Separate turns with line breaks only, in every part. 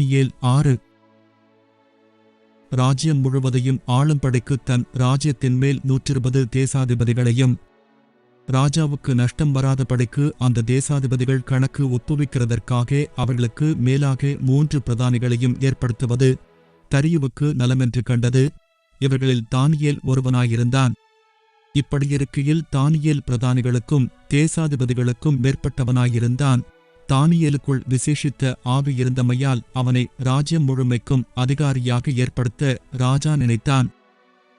தானியேல் ஆறு. ராஜ்யம் முழுவதையும் ஆளும்படைக்கு தன் ராஜ்யத்தின் மேல் நூற்றிருபது தேசாதிபதிகளையும் ராஜாவுக்கு நஷ்டம் வராதபடிக்கு அந்த தேசாதிபதிகள் கணக்கு ஒப்புவிக்கிறதற்காக அவர்களுக்கு மேலாக மூன்று பிரதானிகளையும் ஏற்படுத்துவது தரியுவுக்கு நலமென்று கண்டது. இவர்களில் தானியேல் ஒருவனாயிருந்தான். இப்படியிருக்கையில் தானியேல் பிரதானிகளுக்கும் தேசாதிபதிகளுக்கும் மேற்பட்டவனாயிருந்தான். தானியேலுக்குள் விசேஷித்த ஆவி இருந்தமையால் அவனை ராஜ்யம் முழுமைக்கும் அதிகாரியாக ஏற்படுத்த ராஜா நினைத்தான்.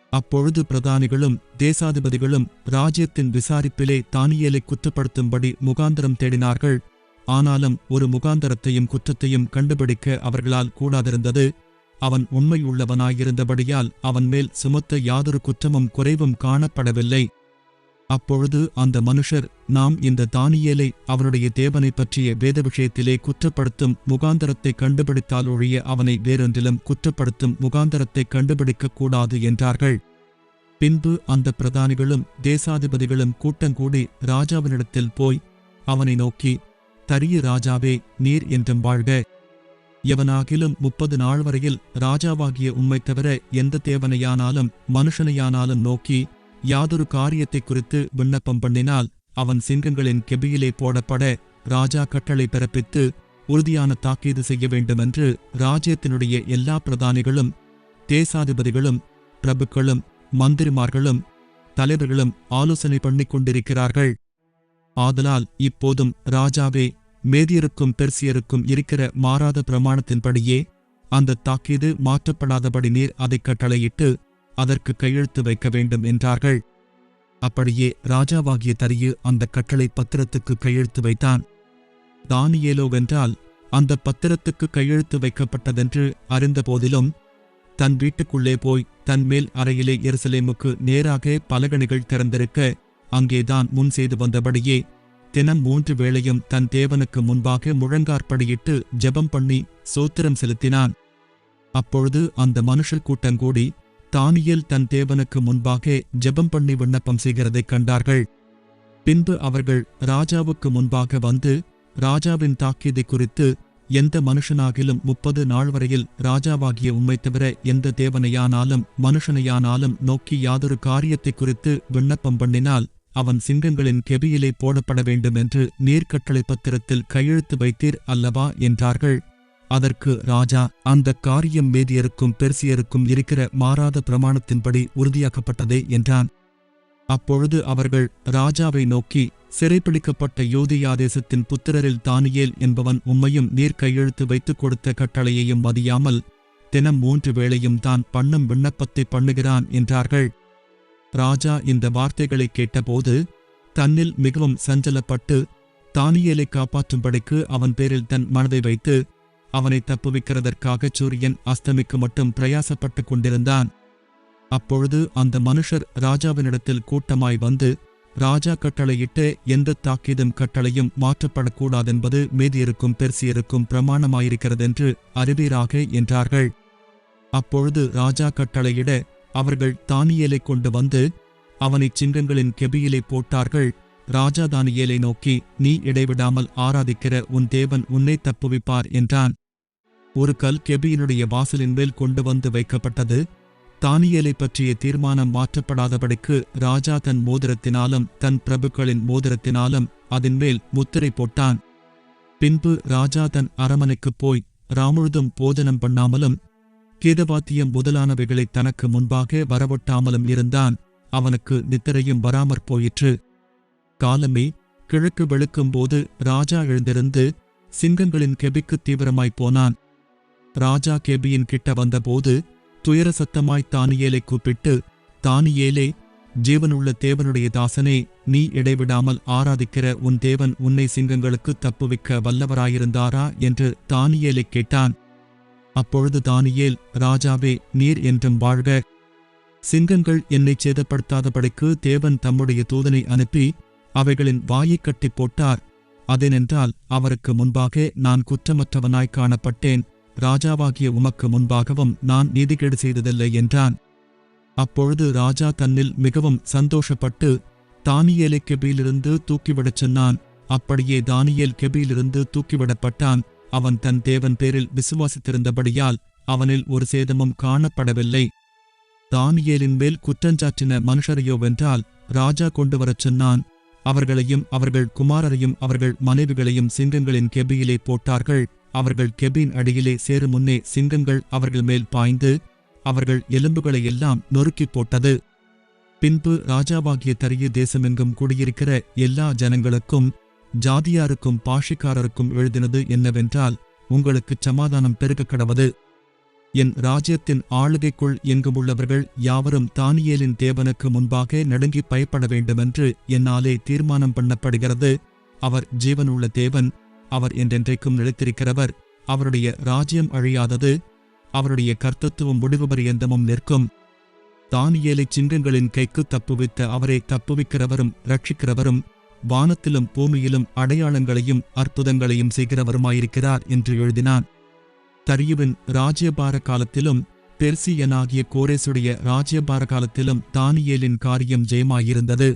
அப்பொழுது பிரதானிகளும் தேசாதிபதிகளும் ராஜ்யத்தின் விசாரிப்பிலே தானியலை குற்றப்படுத்தும்படி முகாந்தரம் தேடினார்கள். ஆனாலும் ஒரு முகாந்தரத்தையும் குற்றத்தையும் கண்டுபிடிக்க அவர்களால் கூடாதிருந்தது. அவன் உண்மையுள்ளவனாயிருந்தபடியால் அவன் மேல் சுமத்த யாதொரு குற்றமும் குறைவும் காணப்படவில்லை. அப்பொழுது அந்த மனுஷர் நாம் இந்த தானியேலை அவனுடைய தேவனை பற்றிய வேத விஷயத்திலே குற்றப்படுத்தும் முகாந்தரத்தை கண்டுபிடித்தாலொழிய அவனை வேறொன்றிலும் குற்றப்படுத்தும் முகாந்தரத்தை கண்டுபிடிக்கக் கூடாது என்றார்கள். பின்பு அந்த பிரதானிகளும் தேசாதிபதிகளும் கூட்டங்கூடி ராஜாவினிடத்தில் போய் அவனை நோக்கி தரிய ராஜாவே நீர் என்றும் வாழ்க. எவனாகிலும் முப்பது நாள் வரையில் ராஜாவாகிய உண்மை தவிர எந்த தேவனையானாலும் மனுஷனையானாலும் நோக்கி யாதொரு காரியத்தை குறித்து விண்ணப்பம் பண்ணினால் அவன் சிங்கங்களின் கெபியிலே போடப்பட ராஜா கட்டளை பிறப்பித்து உறுதியான தாக்கீது செய்ய வேண்டுமென்று ராஜ்யத்தினுடைய எல்லா பிரதானிகளும் தேசாதிபதிகளும் பிரபுக்களும் மந்திரிமார்களும் தலைவர்களும் ஆலோசனை பண்ணிக் கொண்டிருக்கிறார்கள் ஆதலால் இப்போதும் ராஜாவே மேதியருக்கும் பெர்சியருக்கும் இருக்கிற மாறாத பிரமாணத்தின்படியே அந்த தாக்கீது மாற்றப்படாதபடி நீர் அதைக் கட்டளையிட்டு அதற்கு கையெழுத்து வைக்க வேண்டும் என்றார்கள். அப்படியே ராஜாவாகிய தரியு அந்த கட்டளை பத்திரத்துக்கு கையெழுத்து வைத்தான். தானியேலோவென்றால் அந்த பத்திரத்துக்கு கையெழுத்து வைக்கப்பட்டதென்று அறிந்தபோதிலும் தன் வீட்டுக்குள்ளே போய் தன் மேல் அறையிலே எருசலேமுக்கு நேராக பலகணிகள் திறந்திருக்க அங்கேதான் முன் செய்து வந்தபடியே தினம் மூன்று வேளையும் தன் தேவனுக்கு முன்பாக முழங்கார்படியிட்டு ஜெபம் பண்ணி சோத்திரம் செலுத்தினான். அப்பொழுது அந்த மனுஷர் கூட்டங்கூடி தானியேல் தன் தேவனுக்கு முன்பாக ஜெபம் பண்ணி விண்ணப்பம் செய்கிறதைக் கண்டார்கள். பின்பு அவர்கள் ராஜாவுக்கு முன்பாக வந்து ராஜாவின் தாக்கியதை குறித்து எந்த மனுஷனாகிலும் முப்பது நாள் வரையில் ராஜாவாகிய உண்மை தவிர எந்த தேவனையானாலும் மனுஷனையானாலும் நோக்கி யாதொரு காரியத்தை குறித்து விண்ணப்பம் பண்ணினால் அவன் சிங்கங்களின் கெபியிலே போடப்பட வேண்டும் என்று நீர்க்கட்டளை பத்திரத்தில் கையெழுத்து வைத்தீர் அல்லவா? என்றார்கள். அதற்கு ராஜா அந்த காரியம் மேதியருக்கும் பெர்சியருக்கும் இருக்கிற மாறாத பிரமாணத்தின்படி உறுதியாக்கப்பட்டதே என்றான். அப்பொழுது அவர்கள் ராஜாவை நோக்கி சிறைப்பிடிக்கப்பட்ட யோதியாதேசத்தின் புத்திரரில் தானியேல் என்பவன் உம்மையும் நீர் கையெழுத்து வைத்துக் கொடுத்த கட்டளையையும் மதியாமல் தினம் மூன்று வேளையும் தான் பண்ணும் விண்ணப்பத்தை பண்ணுகிறான் என்றார்கள். ராஜா இந்த வார்த்தைகளை கேட்டபோது தன்னில் மிகவும் சஞ்சலப்பட்டு தானியலை காப்பாற்றும்படிக்கு அவன் பேரில் தன் மனதை வைத்து அவனை தப்புவிக்கிறதற்காக சூரியன் அஸ்தமிக்கு மட்டும் பிரயாசப்பட்டுக் கொண்டிருந்தான். அப்பொழுது அந்த மனுஷர் ராஜாவினிடத்தில் கூட்டமாய் வந்து ராஜா கட்டளையிட்டு எந்த தாக்கீதும் கட்டளையும் மாற்றப்படக்கூடாதென்பது மீதியிருக்கும் பெர்சியருக்கும் பிரமாணமாயிருக்கிறதென்று அறிவீராக என்றார்கள். அப்பொழுது ராஜா கட்டளையிட அவர்கள் தானியலை கொண்டு வந்து அவனைச் சிங்கங்களின் கெபியிலே போட்டார்கள். ராஜா தானியலை நோக்கி நீ இடைவிடாமல் ஆராதிக்கிற உன் தேவன் உன்னை தப்புவிப்பார் என்றான். ஒரு கல் கெபியினுடைய வாசலின் மேல் கொண்டு வந்து வைக்கப்பட்டது. தானியலை பற்றிய தீர்மானம் மாற்றப்படாதபடிக்கு ராஜா தன் மோதிரத்தினாலும் தன் பிரபுக்களின் மோதிரத்தினாலும் அதன் மேல் முத்திரை போட்டான். பின்பு ராஜா தன் அரமனைக்குப் போய் ராமுழுதும் போஜனம் பண்ணாமலும் கீதவாத்தியம் முதலானவைகளை தனக்கு முன்பாக வரவொட்டாமலும் இருந்தான். அவனுக்கு நித்திரையும் வராமற் போயிற்று. காலமே கிழக்கு வெளுக்கும்போது ராஜா எழுந்திருந்து சிங்கங்களின் கெபிக்கு தீவிரமாய்ப் போனான். ராஜா கெபியின் கிட்ட வந்தபோது துயர சத்தமாய் தானியேலை கூப்பிட்டு தானியேலே ஜீவனுள்ள தேவனுடைய தாசனே நீ இடைவிடாமல் ஆராதிக்கிற உன் தேவன் உன்னை சிங்கங்களுக்கு தப்புவிக்க வல்லவராயிருந்தாரா? என்று தானியேலை கேட்டான். அப்பொழுது தானியேல் ராஜாவே நீர் என்றும் வாழ்க. சிங்கங்கள் என்னைச் சேதப்படுத்தாதபடிக்கு தேவன் தம்முடைய தூதனை அனுப்பி அவைகளின் வாயைக் கட்டிப் போட்டார். அதேனென்றால் அவருக்கு முன்பாக நான் குற்றமற்றவனாய் காணப்பட்டேன். ராஜாவாகிய உமக்கு முன்பாகவும் நான் நீதிகேடு செய்ததில்லை என்றான். அப்பொழுது ராஜா தன்னில் மிகவும் சந்தோஷப்பட்டு தானியேலை கெபியிலிருந்து தூக்கிவிடச் சொன்னான். அப்படியே தானியேல் கெபியிலிருந்து தூக்கிவிடப்பட்டான். அவன் தன் தேவன் பேரில் விசுவாசித்திருந்தபடியால் அவனில் ஒரு சேதமும் காணப்படவில்லை. தானியேலின் மேல் குற்றஞ்சாற்றின மனுஷரையோவென்றால் ராஜா கொண்டு வரச் சொன்னான். அவர்களையும் அவர்கள் குமாரரையும் அவர்கள் மனைவிகளையும் சிங்கங்களின் கெபியிலே போட்டார்கள். அவர்கள் கெபின் அடியிலே சேரும் முன்னே சிங்கங்கள் அவர்கள் மேல் பாய்ந்து அவர்கள் எலும்புகளை எல்லாம் நொறுக்கிப் போட்டது. பின்பு ராஜாவாகிய தரிய தேசமெங்கும் கூடியிருக்கிற எல்லா ஜனங்களுக்கும் ஜாதியாருக்கும் பாஷிக்காரருக்கும் எழுதினது என்னவென்றால் உங்களுக்குச் சமாதானம் பெருகக் கடவது. என் ராஜ்யத்தின் ஆளுகைக்குள் எங்குமுள்ளவர்கள் யாவரும் தானியேலின் தேவனுக்கு முன்பாக நடுங்கி பயப்பட வேண்டுமென்று என்னாலே தீர்மானம் பண்ணப்படுகிறது. அவர் ஜீவனுள்ள தேவன் அவர் என்றென்றைக்கும் நிலைத்திருக்கிறவர். அவருடைய ராஜ்யம் அழியாதது. அவருடைய கர்த்தத்துவம் முடிவு எந்தமும் நிற்கும். தானியேலைச் சிங்கங்களின் கைக்கு தப்புவித்த அவரை தப்புவிக்கிறவரும் ரட்சிக்கிறவரும் வானத்திலும் பூமியிலும் அடையாளங்களையும் அற்புதங்களையும் செய்கிறவருமாயிருக்கிறார் என்று எழுதினான். தரியுவின் ராஜ்யபார காலத்திலும் பெர்சியனாகிய கோரேசுடைய ராஜ்யபார காலத்திலும் தானியேலின் காரியம் ஜெயமாயிருந்தது.